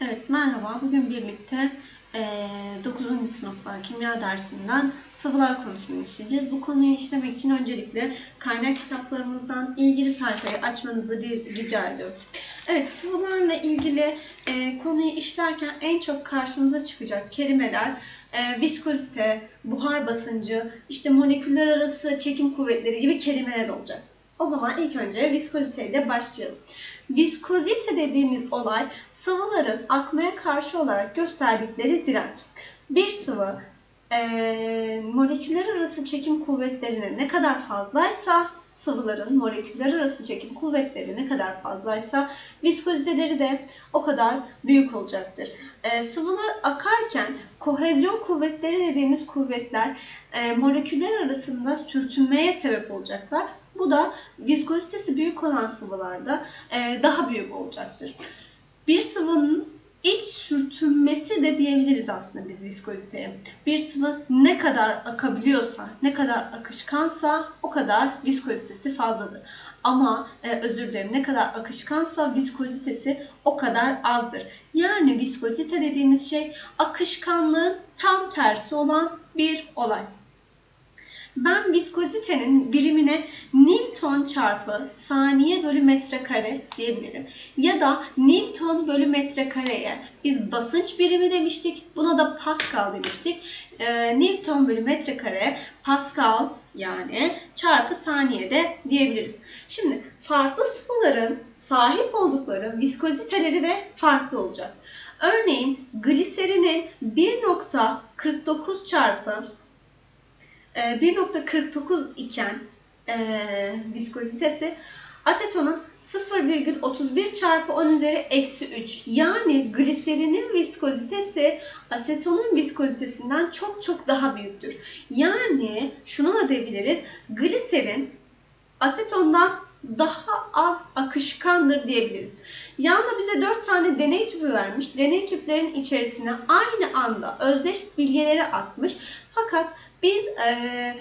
Evet merhaba. Bugün birlikte eee 9. sınıflar kimya dersinden sıvılar konusunu işleyeceğiz. Bu konuyu işlemek için öncelikle kaynak kitaplarımızdan ilgili sayfayı açmanızı ri- rica ediyorum. Evet sıvılarla ilgili konuyu işlerken en çok karşımıza çıkacak kelimeler viskozite, buhar basıncı, işte moleküller arası çekim kuvvetleri gibi kelimeler olacak. O zaman ilk önce viskozite ile başlayalım. Viskozite dediğimiz olay sıvıların akmaya karşı olarak gösterdikleri direnç. Bir sıvı eee, moleküller arası çekim kuvvetlerine ne kadar fazlaysa sıvıların moleküller arası çekim kuvvetleri ne kadar fazlaysa viskoziteleri de o kadar büyük olacaktır. Eee, sıvılar akarken kohezyon kuvvetleri dediğimiz kuvvetler eee, moleküller arasında sürtünmeye sebep olacaklar. Bu da viskozitesi büyük olan sıvılarda e, daha büyük olacaktır. Bir sıvının iç sürtünmesi de diyebiliriz aslında biz viskoziteye. Bir sıvı ne kadar akabiliyorsa, ne kadar akışkansa o kadar viskozitesi fazladır. Ama e, özür dilerim ne kadar akışkansa viskozitesi o kadar azdır. Yani viskozite dediğimiz şey akışkanlığın tam tersi olan bir olay. Ben viskozitenin birimine Newton çarpı saniye bölü metrekare diyebilirim. Ya da Newton bölü metrekareye biz basınç birimi demiştik. Buna da Pascal demiştik. Ee, Newton bölü metrekare Pascal yani çarpı saniyede diyebiliriz. Şimdi farklı sıvıların sahip oldukları viskoziteleri de farklı olacak. Örneğin gliserinin 1.49 çarpı e, 1.49 iken e, viskozitesi asetonun 0,31 çarpı 10 üzeri eksi 3. Yani gliserinin viskozitesi asetonun viskozitesinden çok çok daha büyüktür. Yani şunu da diyebiliriz. Gliserin asetondan daha az akışkandır diyebiliriz. Yanında bize 4 tane deney tüpü vermiş. Deney tüplerin içerisine aynı anda özdeş bilgileri atmış. Fakat biz eee,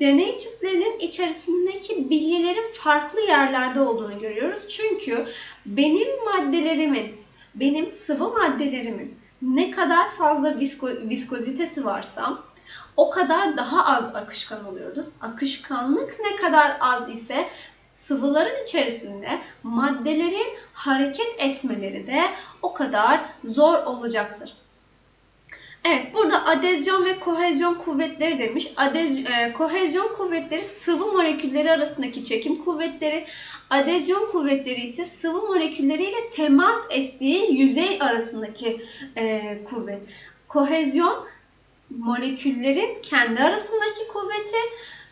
deney tüplerinin içerisindeki bilgilerin farklı yerlerde olduğunu görüyoruz. Çünkü benim maddelerimin, benim sıvı maddelerimin ne kadar fazla visko- viskozitesi varsa o kadar daha az akışkan oluyordu. Akışkanlık ne kadar az ise sıvıların içerisinde maddelerin hareket etmeleri de o kadar zor olacaktır. Evet, burada adezyon ve kohezyon kuvvetleri demiş. Adez, e, kohezyon kuvvetleri sıvı molekülleri arasındaki çekim kuvvetleri, adezyon kuvvetleri ise sıvı molekülleriyle temas ettiği yüzey arasındaki e, kuvvet. Kohezyon moleküllerin kendi arasındaki kuvveti,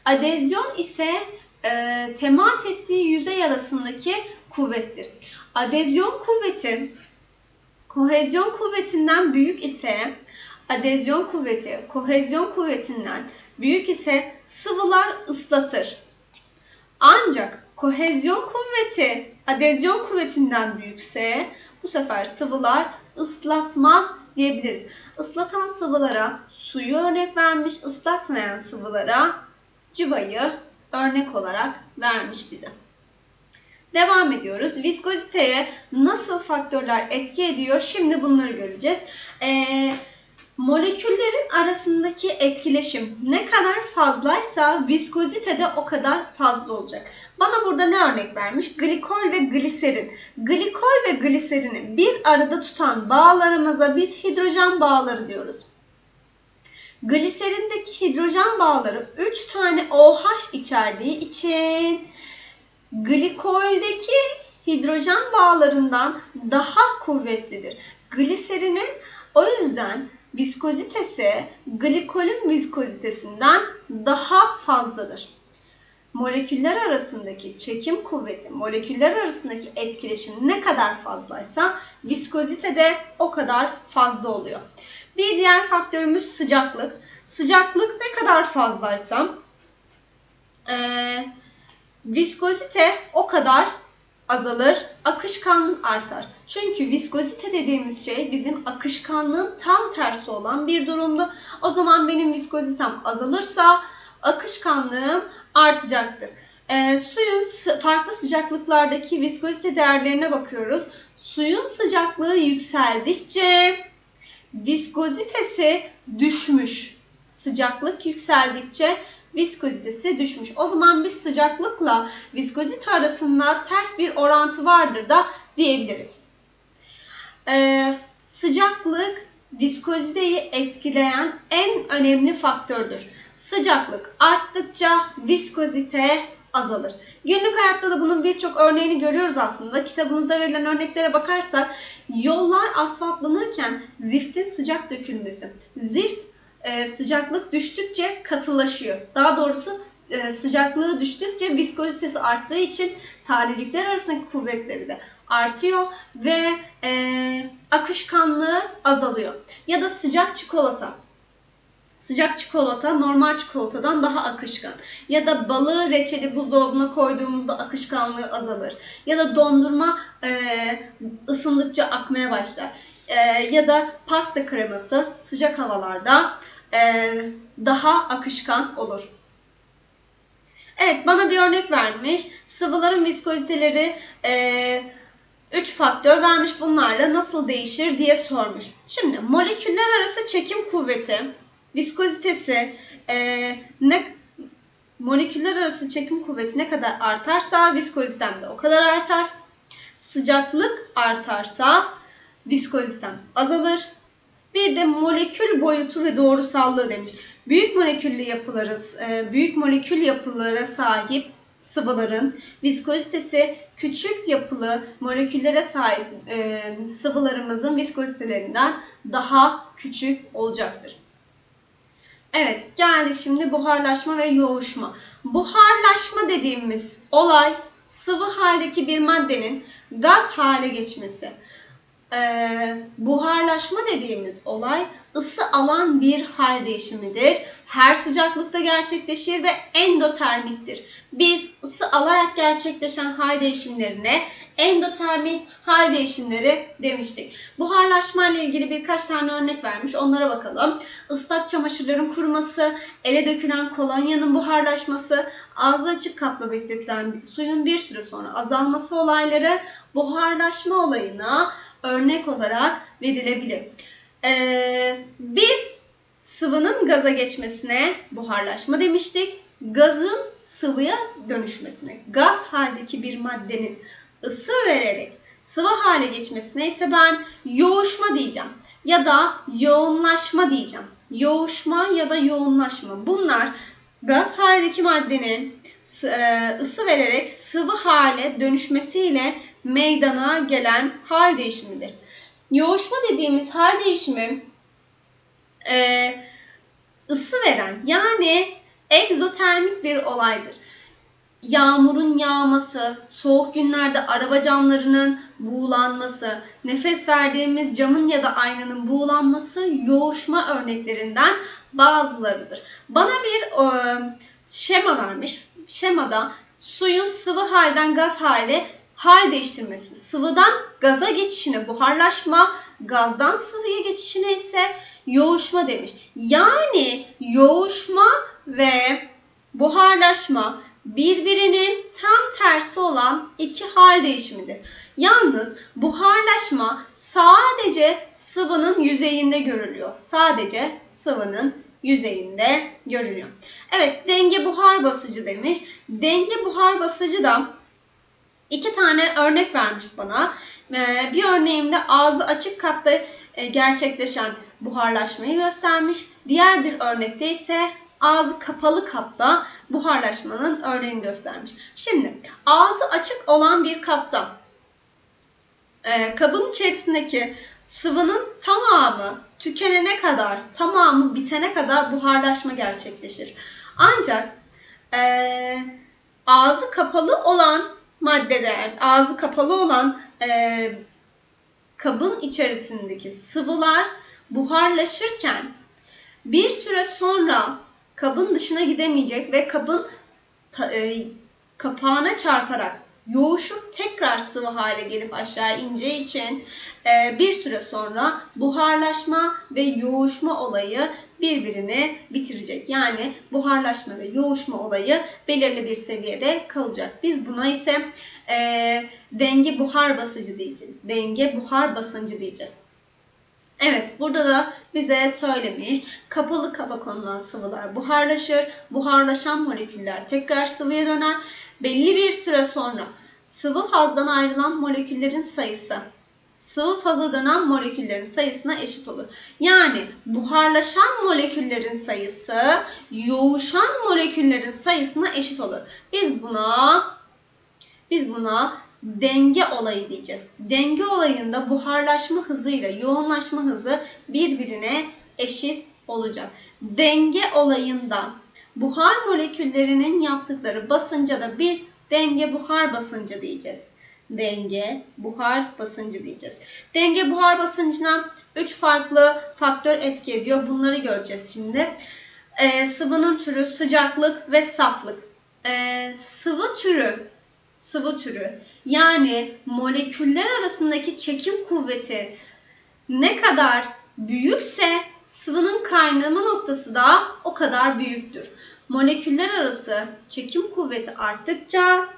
adezyon ise e, temas ettiği yüzey arasındaki kuvvettir. Adezyon kuvveti kohezyon kuvvetinden büyük ise adezyon kuvveti kohezyon kuvvetinden büyük ise sıvılar ıslatır. Ancak kohezyon kuvveti adezyon kuvvetinden büyükse bu sefer sıvılar ıslatmaz diyebiliriz. Islatan sıvılara suyu örnek vermiş, ıslatmayan sıvılara cıvayı örnek olarak vermiş bize. Devam ediyoruz. Viskoziteye nasıl faktörler etki ediyor? Şimdi bunları göreceğiz. Ee, moleküllerin arasındaki etkileşim ne kadar fazlaysa viskozite de o kadar fazla olacak. Bana burada ne örnek vermiş? Glikol ve gliserin. Glikol ve gliserini bir arada tutan bağlarımıza biz hidrojen bağları diyoruz. Gliserindeki hidrojen bağları 3 tane OH içerdiği için glikoldeki hidrojen bağlarından daha kuvvetlidir. Gliserinin o yüzden viskozitesi glikolün viskozitesinden daha fazladır. Moleküller arasındaki çekim kuvveti, moleküller arasındaki etkileşim ne kadar fazlaysa viskozite de o kadar fazla oluyor. Bir diğer faktörümüz sıcaklık. Sıcaklık ne kadar fazlaysa eee Viskozite o kadar azalır, akışkanlık artar. Çünkü viskozite dediğimiz şey bizim akışkanlığın tam tersi olan bir durumda. O zaman benim viskozitem azalırsa akışkanlığım artacaktır. Ee, suyun farklı sıcaklıklardaki viskozite değerlerine bakıyoruz. Suyun sıcaklığı yükseldikçe viskozitesi düşmüş. Sıcaklık yükseldikçe viskozitesi düşmüş. O zaman biz sıcaklıkla viskozite arasında ters bir orantı vardır da diyebiliriz. Ee, sıcaklık viskoziteyi etkileyen en önemli faktördür. Sıcaklık arttıkça viskozite azalır. Günlük hayatta da bunun birçok örneğini görüyoruz aslında. Kitabımızda verilen örneklere bakarsak yollar asfaltlanırken ziftin sıcak dökülmesi. Zift e, sıcaklık düştükçe katılaşıyor. Daha doğrusu e, sıcaklığı düştükçe viskozitesi arttığı için tanecikler arasındaki kuvvetleri de artıyor ve e, akışkanlığı azalıyor. Ya da sıcak çikolata. Sıcak çikolata normal çikolatadan daha akışkan. Ya da balığı reçeli buzdolabına koyduğumuzda akışkanlığı azalır. Ya da dondurma e, ısındıkça akmaya başlar. E, ya da pasta kreması sıcak havalarda daha akışkan olur. Evet bana bir örnek vermiş. Sıvıların viskoziteleri e, 3 faktör vermiş bunlarla nasıl değişir diye sormuş. Şimdi moleküller arası çekim kuvveti, viskozitesi e, ne moleküller arası çekim kuvveti ne kadar artarsa viskozitem de o kadar artar. Sıcaklık artarsa viskozitem azalır. Bir de molekül boyutu ve doğrusallığı demiş. Büyük moleküllü yapılarız, e, büyük molekül yapılara sahip sıvıların viskozitesi küçük yapılı moleküllere sahip e, sıvılarımızın viskozitelerinden daha küçük olacaktır. Evet, geldik şimdi buharlaşma ve yoğuşma. Buharlaşma dediğimiz olay sıvı haldeki bir maddenin gaz hale geçmesi. Ee, buharlaşma dediğimiz olay ısı alan bir hal değişimidir. Her sıcaklıkta gerçekleşir ve endotermiktir. Biz ısı alarak gerçekleşen hal değişimlerine endotermik hal değişimleri demiştik. Buharlaşma ile ilgili birkaç tane örnek vermiş. Onlara bakalım. Islak çamaşırların kuruması, ele dökülen kolonyanın buharlaşması, ağzı açık kapla bekletilen suyun bir süre sonra azalması olayları buharlaşma olayına örnek olarak verilebilir. Ee, biz sıvının gaza geçmesine buharlaşma demiştik. Gazın sıvıya dönüşmesine, gaz haldeki bir maddenin ısı vererek sıvı hale geçmesine ise ben yoğuşma diyeceğim. Ya da yoğunlaşma diyeceğim. Yoğuşma ya da yoğunlaşma. Bunlar gaz haldeki maddenin e, ısı vererek sıvı hale dönüşmesiyle meydana gelen hal değişimidir. Yoğuşma dediğimiz hal değişimi e, ısı veren yani egzotermik bir olaydır. Yağmurun yağması, soğuk günlerde araba camlarının buğulanması, nefes verdiğimiz camın ya da aynanın buğulanması yoğuşma örneklerinden bazılarıdır. Bana bir e, şema vermiş. Şemada suyun sıvı halden gaz hale hal değiştirmesi, sıvıdan gaza geçişine buharlaşma, gazdan sıvıya geçişine ise yoğuşma demiş. Yani yoğuşma ve buharlaşma birbirinin tam tersi olan iki hal değişimidir. Yalnız buharlaşma sadece sıvının yüzeyinde görülüyor. Sadece sıvının yüzeyinde görülüyor. Evet denge buhar basıcı demiş. Denge buhar basıcı da iki tane örnek vermiş bana. Ee, bir örneğimde ağzı açık kapta e, gerçekleşen buharlaşmayı göstermiş. Diğer bir örnekte ise ağzı kapalı kapta buharlaşmanın örneğini göstermiş. Şimdi ağzı açık olan bir kapta e, kabın içerisindeki sıvının tamamı tükenene kadar, tamamı bitene kadar buharlaşma gerçekleşir. Ancak e, ağzı kapalı olan maddeler, ağzı kapalı olan e, kabın içerisindeki sıvılar buharlaşırken bir süre sonra kabın dışına gidemeyecek ve kabın ta, e, kapağına çarparak yoğuşup tekrar sıvı hale gelip aşağı ineceği için e, bir süre sonra buharlaşma ve yoğuşma olayı birbirini bitirecek. Yani buharlaşma ve yoğuşma olayı belirli bir seviyede kalacak. Biz buna ise e, denge buhar basıncı diyeceğiz. Denge buhar basıncı diyeceğiz. Evet, burada da bize söylemiş. Kapalı kaba konulan sıvılar buharlaşır. Buharlaşan moleküller tekrar sıvıya döner. Belli bir süre sonra sıvı fazdan ayrılan moleküllerin sayısı sıvı faza dönen moleküllerin sayısına eşit olur. Yani buharlaşan moleküllerin sayısı yoğuşan moleküllerin sayısına eşit olur. Biz buna biz buna denge olayı diyeceğiz. Denge olayında buharlaşma hızıyla yoğunlaşma hızı birbirine eşit olacak. Denge olayında buhar moleküllerinin yaptıkları basınca da biz denge buhar basıncı diyeceğiz. Denge buhar basıncı diyeceğiz. Denge buhar basıncına 3 farklı faktör etki ediyor. Bunları göreceğiz şimdi. Ee, sıvının türü sıcaklık ve saflık. Ee, sıvı türü sıvı türü yani moleküller arasındaki çekim kuvveti ne kadar büyükse sıvının kaynama noktası da o kadar büyüktür. Moleküller arası çekim kuvveti arttıkça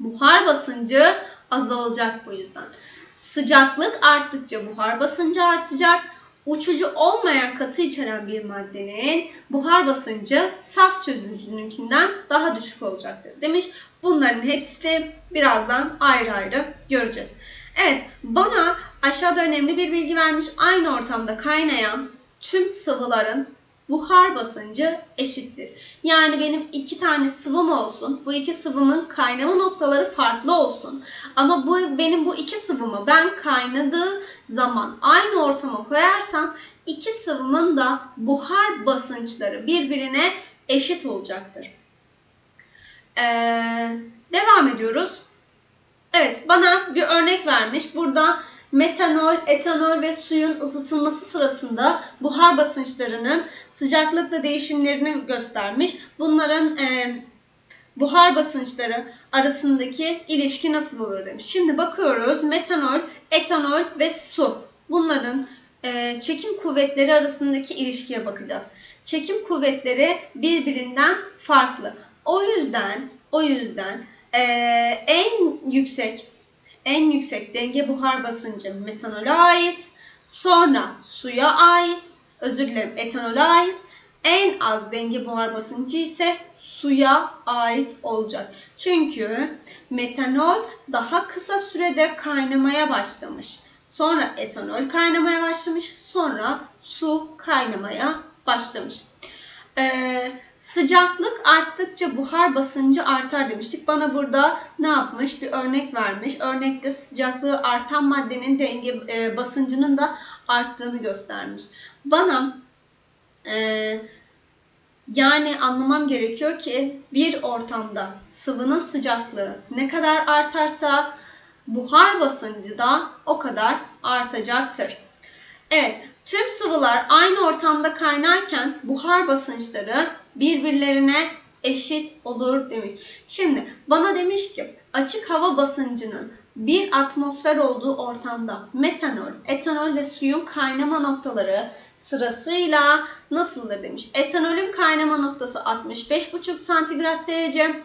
buhar basıncı azalacak bu yüzden. Sıcaklık arttıkça buhar basıncı artacak. Uçucu olmayan katı içeren bir maddenin buhar basıncı saf çözücününkinden daha düşük olacaktır demiş. Bunların hepsini birazdan ayrı ayrı göreceğiz. Evet bana aşağıda önemli bir bilgi vermiş. Aynı ortamda kaynayan tüm sıvıların buhar basıncı eşittir. Yani benim iki tane sıvım olsun. Bu iki sıvımın kaynama noktaları farklı olsun. Ama bu benim bu iki sıvımı ben kaynadığı zaman aynı ortama koyarsam iki sıvımın da buhar basınçları birbirine eşit olacaktır. Ee, devam ediyoruz. Evet bana bir örnek vermiş. Burada metanol, etanol ve suyun ısıtılması sırasında buhar basınçlarının sıcaklıkla değişimlerini göstermiş. Bunların e, buhar basınçları arasındaki ilişki nasıl olur demiş. Şimdi bakıyoruz metanol, etanol ve su. Bunların e, çekim kuvvetleri arasındaki ilişkiye bakacağız. Çekim kuvvetleri birbirinden farklı. O yüzden o yüzden e, en yüksek en yüksek denge buhar basıncı metanola ait. Sonra suya ait. Özür dilerim etanola ait. En az denge buhar basıncı ise suya ait olacak. Çünkü metanol daha kısa sürede kaynamaya başlamış. Sonra etanol kaynamaya başlamış. Sonra su kaynamaya başlamış. Ee, sıcaklık arttıkça buhar basıncı artar demiştik. Bana burada ne yapmış? Bir örnek vermiş. Örnekte sıcaklığı artan maddenin denge e, basıncının da arttığını göstermiş. Bana e, yani anlamam gerekiyor ki bir ortamda sıvının sıcaklığı ne kadar artarsa buhar basıncı da o kadar artacaktır. Evet, tüm sıvılar aynı ortamda kaynarken buhar basınçları birbirlerine eşit olur demiş. Şimdi bana demiş ki açık hava basıncının bir atmosfer olduğu ortamda metanol, etanol ve suyun kaynama noktaları sırasıyla nasıldır demiş. Etanolün kaynama noktası 65,5 santigrat derece.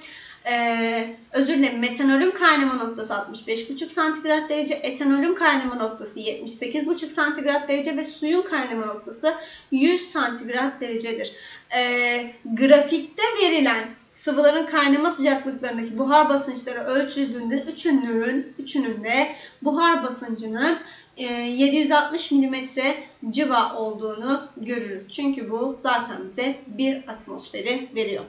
Ee, özür dilerim metanolün kaynama noktası 65,5 santigrat derece, etanolün kaynama noktası 78,5 santigrat derece ve suyun kaynama noktası 100 santigrat derecedir. Ee, grafikte verilen sıvıların kaynama sıcaklıklarındaki buhar basınçları ölçüldüğünde üçünün, üçünün de buhar basıncının 760 mm civa olduğunu görürüz. Çünkü bu zaten bize bir atmosferi veriyor.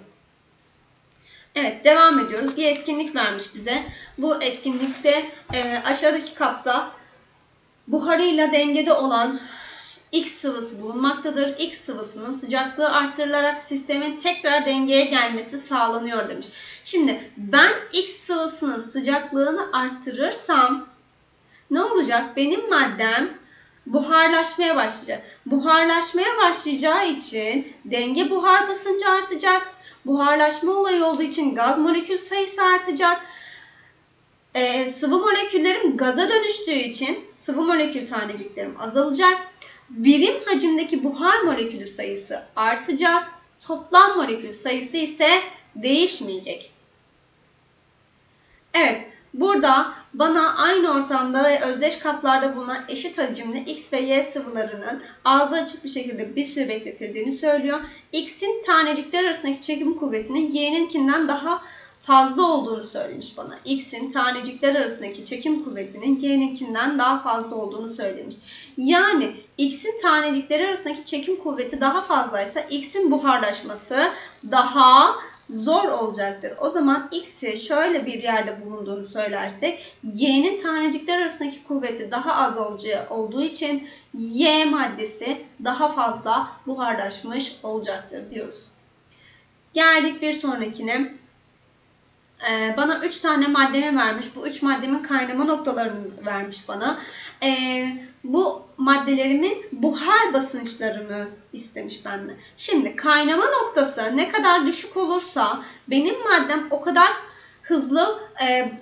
Evet devam ediyoruz. Bir etkinlik vermiş bize. Bu etkinlikte e, aşağıdaki kapta buharıyla dengede olan X sıvısı bulunmaktadır. X sıvısının sıcaklığı arttırılarak sistemin tekrar dengeye gelmesi sağlanıyor demiş. Şimdi ben X sıvısının sıcaklığını arttırırsam ne olacak? Benim maddem buharlaşmaya başlayacak. Buharlaşmaya başlayacağı için denge buhar basıncı artacak. Buharlaşma olayı olduğu için gaz molekül sayısı artacak. e, sıvı moleküllerim gaza dönüştüğü için sıvı molekül taneciklerim azalacak. Birim hacimdeki buhar molekülü sayısı artacak. Toplam molekül sayısı ise değişmeyecek. Evet, burada bana aynı ortamda ve özdeş kaplarda bulunan eşit hacimli X ve Y sıvılarının ağzı açık bir şekilde bir süre bekletildiğini söylüyor. X'in tanecikler arasındaki çekim kuvvetinin Y'ninkinden daha fazla olduğunu söylemiş bana. X'in tanecikler arasındaki çekim kuvvetinin Y'ninkinden daha fazla olduğunu söylemiş. Yani X'in tanecikleri arasındaki çekim kuvveti daha fazlaysa X'in buharlaşması daha zor olacaktır. O zaman X'i şöyle bir yerde bulunduğunu söylersek Y'nin tanecikler arasındaki kuvveti daha az olduğu için Y maddesi daha fazla buharlaşmış olacaktır diyoruz. Geldik bir sonrakine. Ee, bana 3 tane maddemi vermiş. Bu 3 maddemin kaynama noktalarını vermiş bana. Ee, bu maddelerimin buhar basınçlarını istemiş benden. Şimdi kaynama noktası ne kadar düşük olursa benim maddem o kadar hızlı e,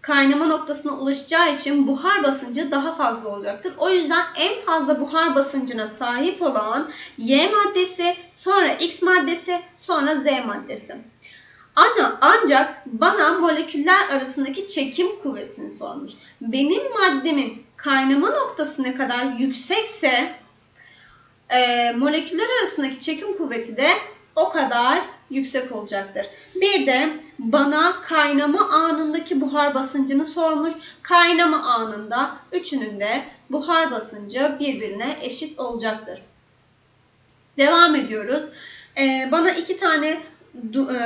kaynama noktasına ulaşacağı için buhar basıncı daha fazla olacaktır. O yüzden en fazla buhar basıncına sahip olan Y maddesi, sonra X maddesi, sonra Z maddesi. Ana ancak bana moleküller arasındaki çekim kuvvetini sormuş. Benim maddemin kaynama noktası ne kadar yüksekse e, moleküller arasındaki çekim kuvveti de o kadar yüksek olacaktır. Bir de bana kaynama anındaki buhar basıncını sormuş. Kaynama anında üçünün de buhar basıncı birbirine eşit olacaktır. Devam ediyoruz. Ee, bana iki tane e,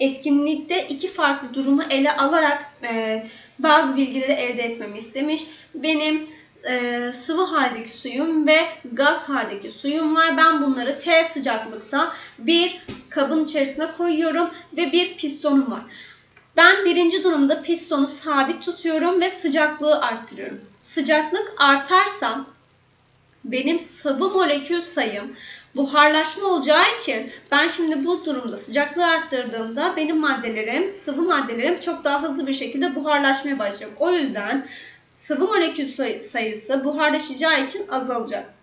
etkinlikte iki farklı durumu ele alarak e, bazı bilgileri elde etmemi istemiş. Benim e, sıvı haldeki suyum ve gaz haldeki suyum var. Ben bunları T sıcaklıkta bir kabın içerisine koyuyorum ve bir pistonum var. Ben birinci durumda pistonu sabit tutuyorum ve sıcaklığı arttırıyorum. Sıcaklık artarsa benim sıvı molekül sayım buharlaşma olacağı için ben şimdi bu durumda sıcaklığı arttırdığımda benim maddelerim, sıvı maddelerim çok daha hızlı bir şekilde buharlaşmaya başlayacak. O yüzden sıvı molekül sayısı buharlaşacağı için azalacak.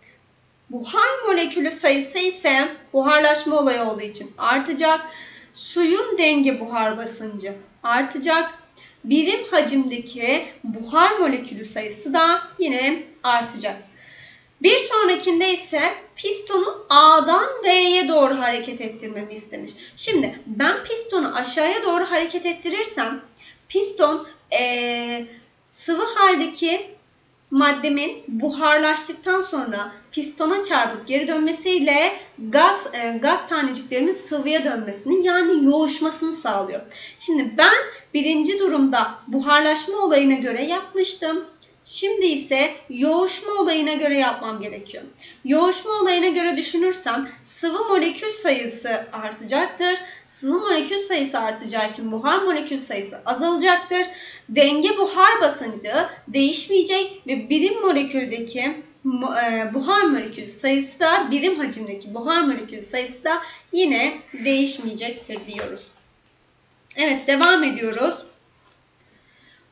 Buhar molekülü sayısı ise buharlaşma olayı olduğu için artacak. Suyun denge buhar basıncı artacak. Birim hacimdeki buhar molekülü sayısı da yine artacak. Bir sonrakinde ise pistonu A'dan D'ye doğru hareket ettirmemi istemiş. Şimdi ben pistonu aşağıya doğru hareket ettirirsem piston ee, sıvı haldeki maddemin buharlaştıktan sonra pistona çarpıp geri dönmesiyle gaz e, gaz taneciklerinin sıvıya dönmesini yani yoğuşmasını sağlıyor. Şimdi ben birinci durumda buharlaşma olayına göre yapmıştım. Şimdi ise yoğuşma olayına göre yapmam gerekiyor. Yoğuşma olayına göre düşünürsem sıvı molekül sayısı artacaktır. Sıvı molekül sayısı artacağı için buhar molekül sayısı azalacaktır. Denge buhar basıncı değişmeyecek ve birim moleküldeki e, buhar molekül sayısı da birim hacimdeki buhar molekül sayısı da yine değişmeyecektir diyoruz. Evet devam ediyoruz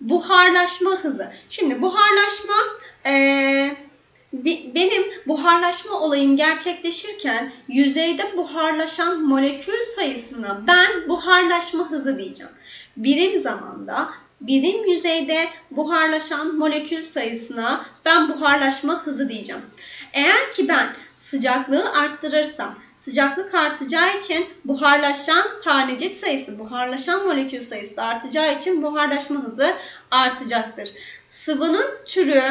buharlaşma hızı. Şimdi buharlaşma e, benim buharlaşma olayım gerçekleşirken yüzeyde buharlaşan molekül sayısına ben buharlaşma hızı diyeceğim. Birim zamanda birim yüzeyde buharlaşan molekül sayısına ben buharlaşma hızı diyeceğim. Eğer ki ben sıcaklığı arttırırsam, sıcaklık artacağı için buharlaşan tanecik sayısı, buharlaşan molekül sayısı da artacağı için buharlaşma hızı artacaktır. Sıvının türü,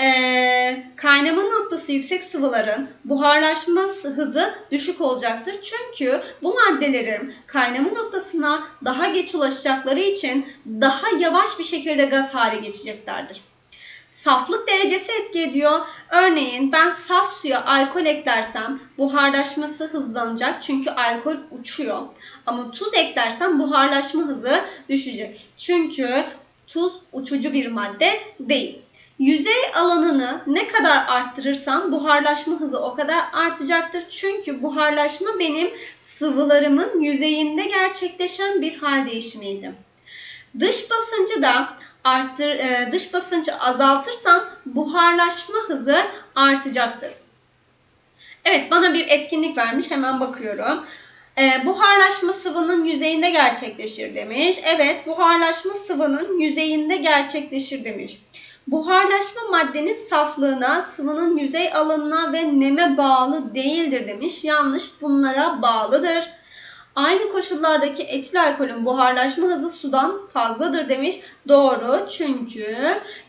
e, kaynama noktası yüksek sıvıların buharlaşma hızı düşük olacaktır. Çünkü bu maddelerin kaynama noktasına daha geç ulaşacakları için daha yavaş bir şekilde gaz hale geçeceklerdir. Saflık derecesi etki ediyor. Örneğin ben saf suya alkol eklersem buharlaşması hızlanacak çünkü alkol uçuyor. Ama tuz eklersem buharlaşma hızı düşecek. Çünkü tuz uçucu bir madde değil. Yüzey alanını ne kadar arttırırsam buharlaşma hızı o kadar artacaktır. Çünkü buharlaşma benim sıvılarımın yüzeyinde gerçekleşen bir hal değişimiydi. Dış basıncı da arttır, e, dış basıncı azaltırsam buharlaşma hızı artacaktır. Evet bana bir etkinlik vermiş hemen bakıyorum. E, buharlaşma sıvının yüzeyinde gerçekleşir demiş. Evet buharlaşma sıvının yüzeyinde gerçekleşir demiş. Buharlaşma maddenin saflığına, sıvının yüzey alanına ve neme bağlı değildir demiş. Yanlış bunlara bağlıdır. Aynı koşullardaki etil alkolün buharlaşma hızı sudan fazladır demiş. Doğru çünkü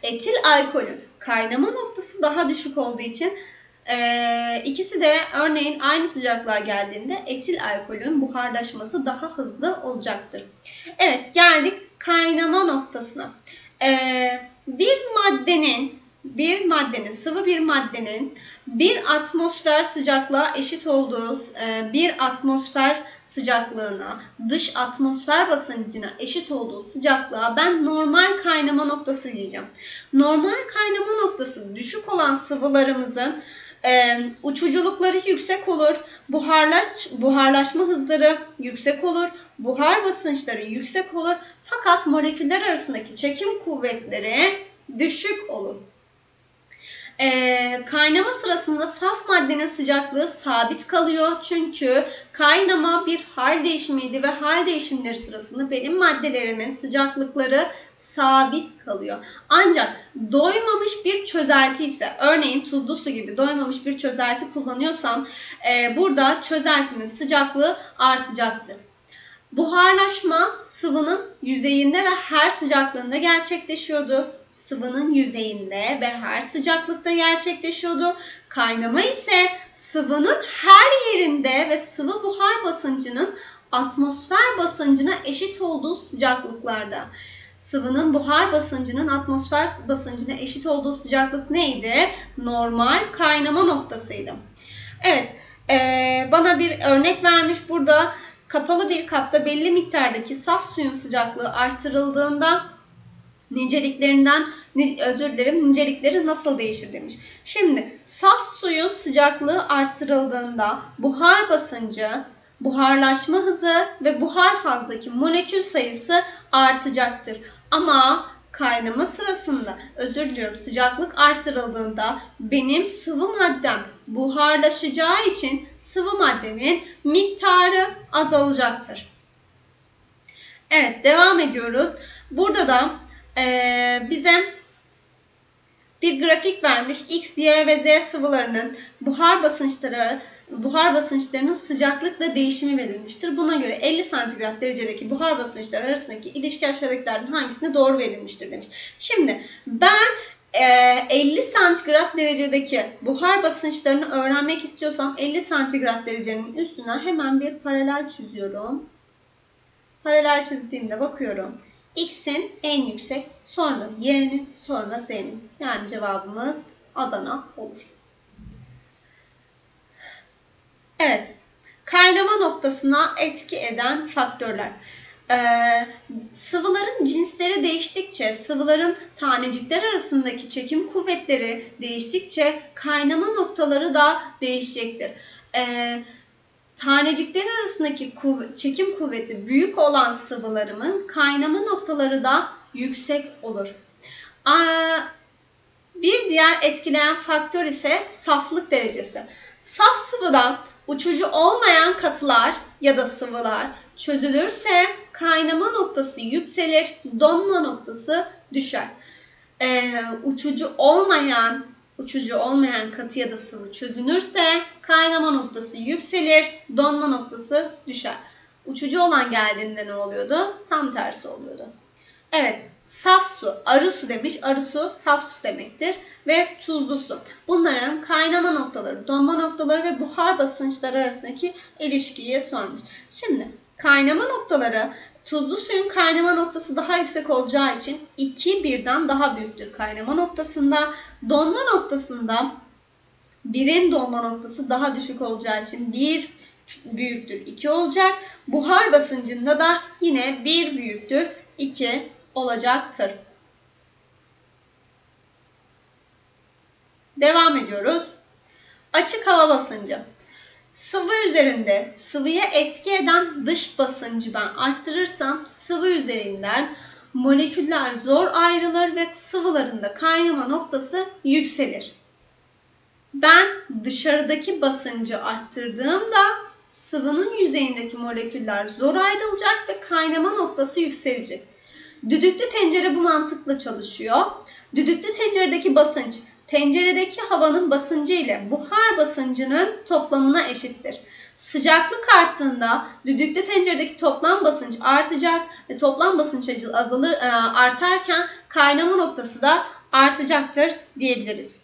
etil alkolün kaynama noktası daha düşük olduğu için e, ikisi de örneğin aynı sıcaklığa geldiğinde etil alkolün buharlaşması daha hızlı olacaktır. Evet geldik kaynama noktasına. E, bir maddenin bir maddenin sıvı bir maddenin bir atmosfer sıcaklığa eşit olduğu e, bir atmosfer sıcaklığına, dış atmosfer basıncına eşit olduğu sıcaklığa ben normal kaynama noktası diyeceğim. Normal kaynama noktası düşük olan sıvılarımızın e, uçuculukları yüksek olur, buharlaş, buharlaşma hızları yüksek olur, buhar basınçları yüksek olur fakat moleküller arasındaki çekim kuvvetleri düşük olur. Ee, kaynama sırasında saf maddenin sıcaklığı sabit kalıyor. Çünkü kaynama bir hal değişimiydi ve hal değişimleri sırasında benim maddelerimin sıcaklıkları sabit kalıyor. Ancak doymamış bir çözelti ise örneğin tuzlu su gibi doymamış bir çözelti kullanıyorsam e, burada çözeltinin sıcaklığı artacaktır. Buharlaşma sıvının yüzeyinde ve her sıcaklığında gerçekleşiyordu sıvının yüzeyinde ve her sıcaklıkta gerçekleşiyordu. Kaynama ise sıvının her yerinde ve sıvı buhar basıncının atmosfer basıncına eşit olduğu sıcaklıklarda. Sıvının buhar basıncının atmosfer basıncına eşit olduğu sıcaklık neydi? Normal kaynama noktasıydı. Evet, ee, bana bir örnek vermiş burada. Kapalı bir kapta belli miktardaki saf suyun sıcaklığı artırıldığında niceliklerinden özür dilerim nicelikleri nasıl değişir demiş. Şimdi saf suyun sıcaklığı artırıldığında buhar basıncı, buharlaşma hızı ve buhar fazdaki molekül sayısı artacaktır. Ama kaynama sırasında özür diliyorum sıcaklık artırıldığında benim sıvı maddem buharlaşacağı için sıvı maddemin miktarı azalacaktır. Evet devam ediyoruz. Burada da e, bize bir grafik vermiş. X, Y ve Z sıvılarının buhar basınçları buhar basınçlarının sıcaklıkla değişimi verilmiştir. Buna göre 50 santigrat derecedeki buhar basınçları arasındaki ilişki aşağıdakilerden hangisine doğru verilmiştir demiş. Şimdi ben 50 santigrat derecedeki buhar basınçlarını öğrenmek istiyorsam 50 santigrat derecenin üstüne hemen bir paralel çiziyorum. Paralel çizdiğimde bakıyorum. X'in en yüksek, sonra Y'nin, sonra Z'nin. Yani cevabımız Adana olur. Evet, kaynama noktasına etki eden faktörler. Ee, sıvıların cinsleri değiştikçe, sıvıların tanecikler arasındaki çekim kuvvetleri değiştikçe kaynama noktaları da değişecektir. Ee, tanecikler arasındaki kuv çekim kuvveti büyük olan sıvılarımın kaynama noktaları da yüksek olur. Aa, bir diğer etkileyen faktör ise saflık derecesi. Saf sıvıda uçucu olmayan katılar ya da sıvılar çözülürse kaynama noktası yükselir, donma noktası düşer. Ee, uçucu olmayan uçucu olmayan katı ya da sıvı çözünürse kaynama noktası yükselir, donma noktası düşer. Uçucu olan geldiğinde ne oluyordu? Tam tersi oluyordu. Evet, saf su, arı su demiş. Arı su saf su demektir ve tuzlu su. Bunların kaynama noktaları, donma noktaları ve buhar basınçları arasındaki ilişkiyi sormuş. Şimdi kaynama noktaları Tuzlu suyun kaynama noktası daha yüksek olacağı için 2 birden daha büyüktür kaynama noktasında. Donma noktasında 1'in donma noktası daha düşük olacağı için 1 büyüktür 2 olacak. Buhar basıncında da yine 1 büyüktür 2 olacaktır. Devam ediyoruz. Açık hava basıncı. Sıvı üzerinde sıvıya etki eden dış basıncı ben arttırırsam sıvı üzerinden moleküller zor ayrılır ve sıvıların da kaynama noktası yükselir. Ben dışarıdaki basıncı arttırdığımda sıvının yüzeyindeki moleküller zor ayrılacak ve kaynama noktası yükselecek. Düdüklü tencere bu mantıkla çalışıyor. Düdüklü tenceredeki basınç tenceredeki havanın basıncı ile buhar basıncının toplamına eşittir. Sıcaklık arttığında düdüklü tenceredeki toplam basınç artacak ve toplam basınç azalır, e, artarken kaynama noktası da artacaktır diyebiliriz.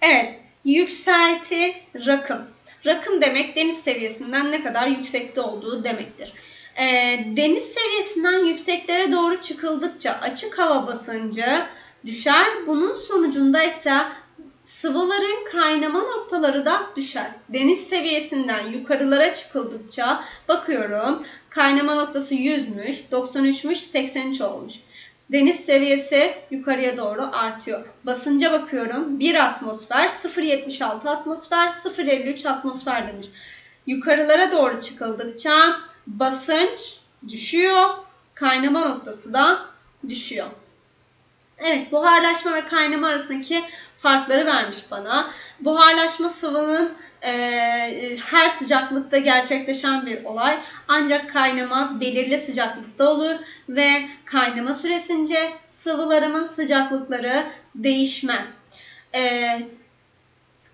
Evet, yükselti rakım. Rakım demek deniz seviyesinden ne kadar yüksekte olduğu demektir. E, deniz seviyesinden yükseklere doğru çıkıldıkça açık hava basıncı düşer. Bunun sonucunda ise sıvıların kaynama noktaları da düşer. Deniz seviyesinden yukarılara çıkıldıkça bakıyorum kaynama noktası 100'müş, 93'müş, 83 olmuş. Deniz seviyesi yukarıya doğru artıyor. Basınca bakıyorum 1 atmosfer, 0.76 atmosfer, 0.53 atmosfer demiş. Yukarılara doğru çıkıldıkça basınç düşüyor, kaynama noktası da düşüyor. Evet, buharlaşma ve kaynama arasındaki farkları vermiş bana. Buharlaşma sıvının e, her sıcaklıkta gerçekleşen bir olay. Ancak kaynama belirli sıcaklıkta olur ve kaynama süresince sıvılarımın sıcaklıkları değişmez. E,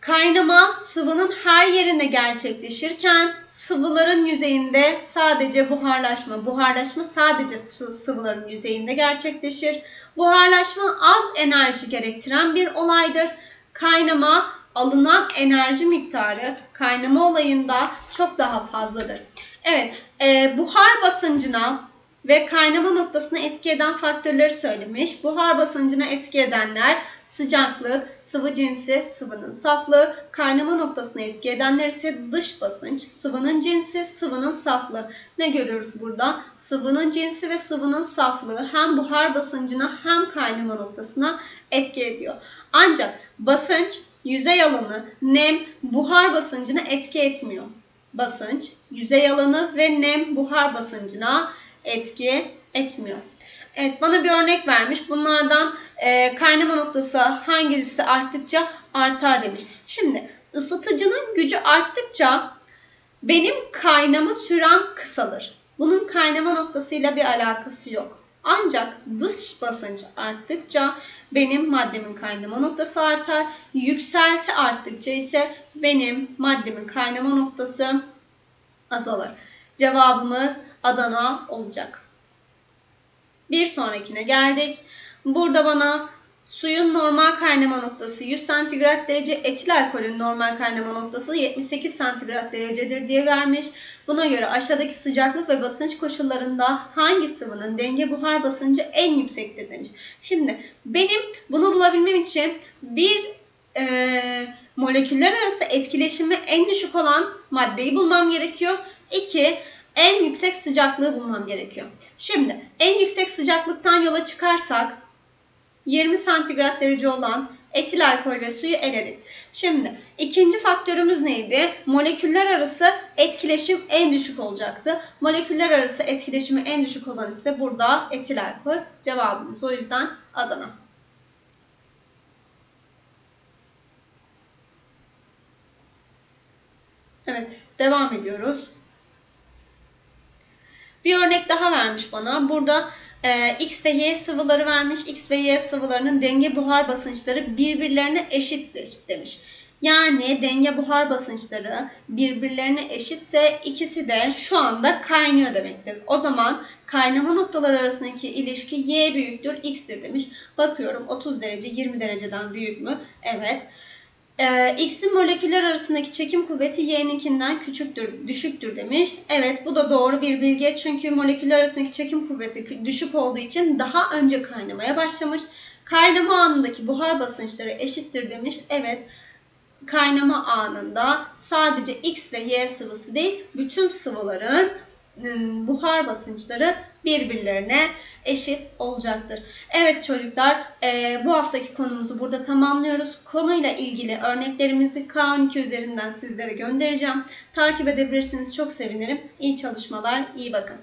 Kaynama sıvının her yerinde gerçekleşirken sıvıların yüzeyinde sadece buharlaşma, buharlaşma sadece sıvıların yüzeyinde gerçekleşir. Buharlaşma az enerji gerektiren bir olaydır. Kaynama alınan enerji miktarı kaynama olayında çok daha fazladır. Evet, e, buhar basıncına ve kaynama noktasına etki eden faktörleri söylemiş. Buhar basıncına etki edenler sıcaklık, sıvı cinsi, sıvının saflığı, kaynama noktasına etki edenler ise dış basınç, sıvının cinsi, sıvının saflığı. Ne görüyoruz burada? Sıvının cinsi ve sıvının saflığı hem buhar basıncına hem kaynama noktasına etki ediyor. Ancak basınç, yüzey alanı, nem, buhar basıncına etki etmiyor. Basınç, yüzey alanı ve nem buhar basıncına etki etmiyor. Evet bana bir örnek vermiş. Bunlardan e, kaynama noktası hangisi arttıkça artar demiş. Şimdi ısıtıcının gücü arttıkça benim kaynama sürem kısalır. Bunun kaynama noktasıyla bir alakası yok. Ancak dış basınç arttıkça benim maddemin kaynama noktası artar. Yükselti arttıkça ise benim maddemin kaynama noktası azalır. Cevabımız Adana olacak. Bir sonrakine geldik. Burada bana suyun normal kaynama noktası 100 santigrat derece, etil alkolün normal kaynama noktası 78 santigrat derecedir diye vermiş. Buna göre aşağıdaki sıcaklık ve basınç koşullarında hangi sıvının denge buhar basıncı en yüksektir demiş. Şimdi benim bunu bulabilmem için bir e, moleküller arası etkileşimi en düşük olan maddeyi bulmam gerekiyor. İki, en yüksek sıcaklığı bulmam gerekiyor. Şimdi en yüksek sıcaklıktan yola çıkarsak 20 santigrat derece olan etil alkol ve suyu eledik. Şimdi ikinci faktörümüz neydi? Moleküller arası etkileşim en düşük olacaktı. Moleküller arası etkileşimi en düşük olan ise burada etil alkol. Cevabımız o yüzden Adana. Evet, devam ediyoruz. Bir örnek daha vermiş bana. Burada e, X ve Y sıvıları vermiş. X ve Y sıvılarının denge buhar basınçları birbirlerine eşittir demiş. Yani denge buhar basınçları birbirlerine eşitse ikisi de şu anda kaynıyor demektir. O zaman kaynama noktaları arasındaki ilişki y büyüktür x'tir demiş. Bakıyorum 30 derece 20 dereceden büyük mü? Evet. Ee, X'in moleküller arasındaki çekim kuvveti Y'ninkinden küçüktür, düşüktür demiş. Evet bu da doğru bir bilgi çünkü moleküller arasındaki çekim kuvveti düşük olduğu için daha önce kaynamaya başlamış. Kaynama anındaki buhar basınçları eşittir demiş. Evet kaynama anında sadece X ve Y sıvısı değil bütün sıvıların buhar basınçları birbirlerine eşit olacaktır. Evet çocuklar bu haftaki konumuzu burada tamamlıyoruz. Konuyla ilgili örneklerimizi K12 üzerinden sizlere göndereceğim. Takip edebilirsiniz çok sevinirim. İyi çalışmalar, iyi bakın.